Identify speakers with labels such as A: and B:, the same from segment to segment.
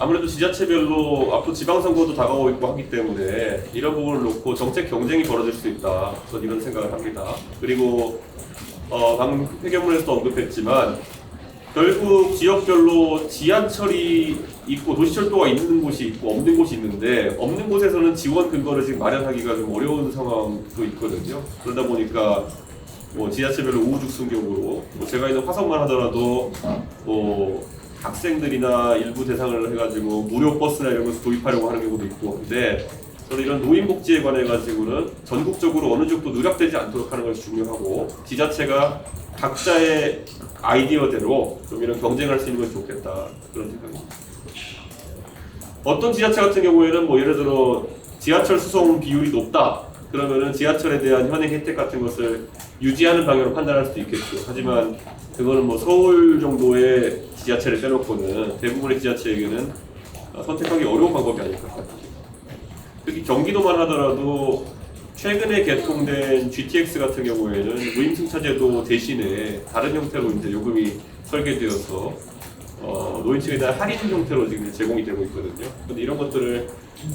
A: 아무래도 지자체별로 앞으로 지방선거도 다가오고 있고 하기 때문에 이런 부분을 놓고 정책 경쟁이 벌어질 수 있다. 저는 이런 생각을 합니다. 그리고 어, 방금 회견문에서도 언급했지만 결국 지역별로 지하철이 있고 도시철도가 있는 곳이 있고 없는 곳이 있는데 없는 곳에서는 지원 근거를 지금 마련하기가 좀 어려운 상황도 있거든요. 그러다 보니까 뭐 지하철별로 우후죽순격으로 뭐 제가 있는 화성만 하더라도 뭐 학생들이나 일부 대상을 해가지고 무료 버스나 이런 것을 도입하려고 하는 경우도 있고 근데 저는 이런 노인 복지에 관해 가지고는 전국적으로 어느 정도 누락되지 않도록 하는 것이 중요하고 지자체가 각자의 아이디어대로 좀 이런 경쟁할 수 있는 것이 좋겠다 그런 생각입니다. 어떤 지자체 같은 경우에는 뭐 예를 들어 지하철 수송 비율이 높다 그러면은 지하철에 대한 현행 혜택 같은 것을 유지하는 방향으로 판단할 수도 있겠죠. 하지만 그거는 뭐 서울 정도의 지하철을 빼놓고는 대부분의 지자체에게는 어, 선택하기 어려운 방법이 아닐까. 특히 경기도만 하더라도 최근에 개통된 GTX 같은 경우에는 무임승차제도 대신에 다른 형태로 이제 요금이 설계되어서 어, 노인층에 대한 할인 형태로 지금 제공이 되고 있거든요. 근데 이런 것들을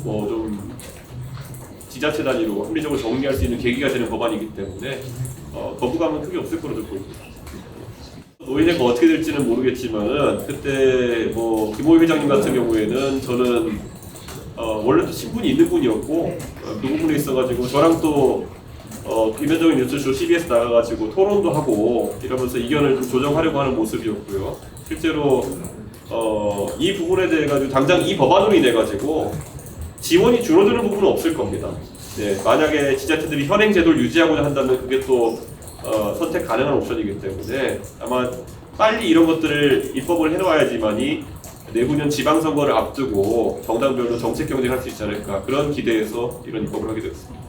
A: 뭐 좀 지자체 단위로 합리적으로 정리할 수 있는 계기가 되는 법안이기 때문에 어, 거부감은 크게 없을 거로 보입니다. 노인회가 어떻게 될지는 모르겠지만은 그때 뭐 김호희 회장님 같은 경우에는 저는 어, 원래도 친분이 있는 분이었고 어, 그 부분에 있어가지고 저랑 또 어, 김현정인 뉴스쇼 CBS 나가가지고 토론도 하고 이러면서 의견을 좀 조정하려고 하는 모습이었고요. 실제로 어, 이 부분에 대해 가지고 당장 이 법안으로 인해 가지고 지원이 줄어드는 부분은 없을 겁니다. 네, 만약에 지자체들이 현행 제도를 유지하고자 한다면 그게 또 어, 선택 가능한 옵션이기 때문에 아마 빨리 이런 것들을 입법을 해놓아야지만이 내후년 지방선거를 앞두고 정당별로 정책 경쟁할 수 있지 않을까 그런 기대에서 이런 입법을 하게 되었습니다.